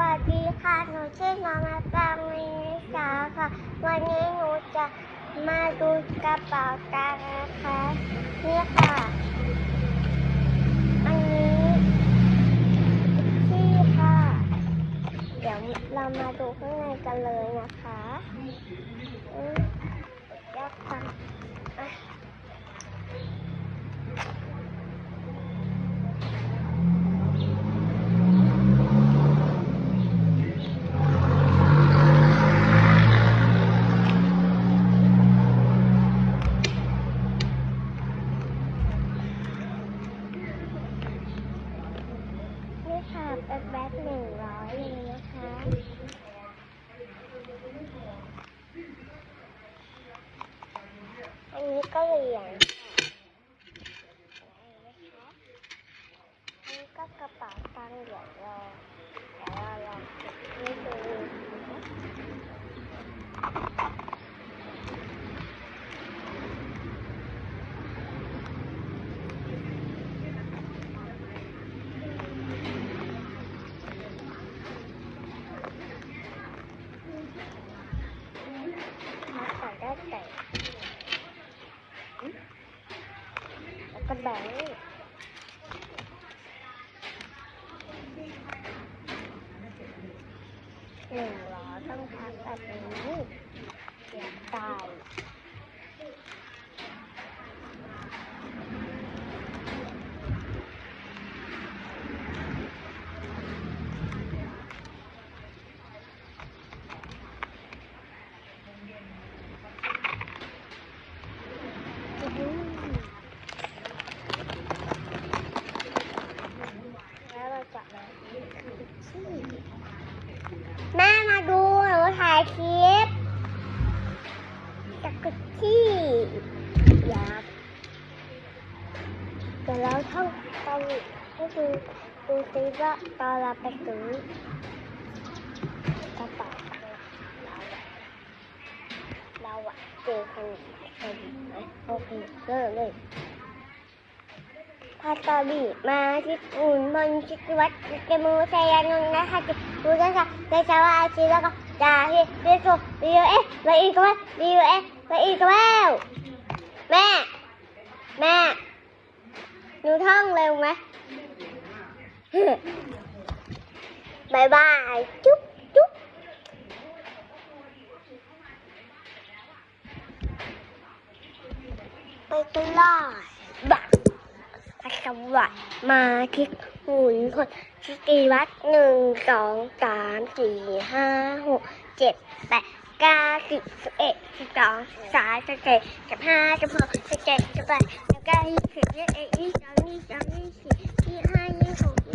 วัสดีค่ะ หนูชื่อน้องมาปางมินิสาค่ะ วันนี้หนูจะมาดูกระเป๋าตังค์นะคะ นี่ค่ะ อันนี้ที่ค่ะ เดี๋ยวเรามาดูข้างในกันเลยนะคะอืมเดี๋ยวค่ะอะ นี่ค่ะ เป็นแบทหนึ่งร้อยเลยนะคะอันนี้ก็เหรียญค่ะอันนี้ก็กระเป๋าตังค์เดี๋ยวเราเดี๋ยวเราลองเก็บให้ดูมาใส่ได้แต่ แล้วก็แบงค์หนึ่งล้อต้องพักแบบนี้เดี๋ยตายแล้วเราจะมาที่ แม่มาดูหนูถ่ายคลิปจากที่ยับเดี๋ยวเราท่องตอนให้ดูดูซิว่าตอนเราไปซื้อกระเป๋าตังค์เราเราอะเจอคนไหนไหมโอเคเริ่มเลย พาตาบีมาที่อุ่นบนชิควัดเกมูเซยานุนนะคะจิดูกันค่ะในชาวอาชีแล้วก็จาฮิเรโซดีโอเอไปอีกแล้วดีโอเอไปอีกแล้วแม่ แม่หนูท่องเร็วไหมบายบายจุ๊บจุ๊บไปกันเลยบัก สวัสดมาทิกหุ่นคนชิกีวัดหนึ่งสองสามสี่ห้าหกเจ็ดแปดเก้าสิบสิบเอ็ดสิบสองสิบสามสิบสี่สิบห้าสิบหกสิบเจ็ดสิบแปดสิบเก้ายี่สิบยี่สิบเอ็ดยี่สิบสองยี่สิบสามยี่สิบสี่หก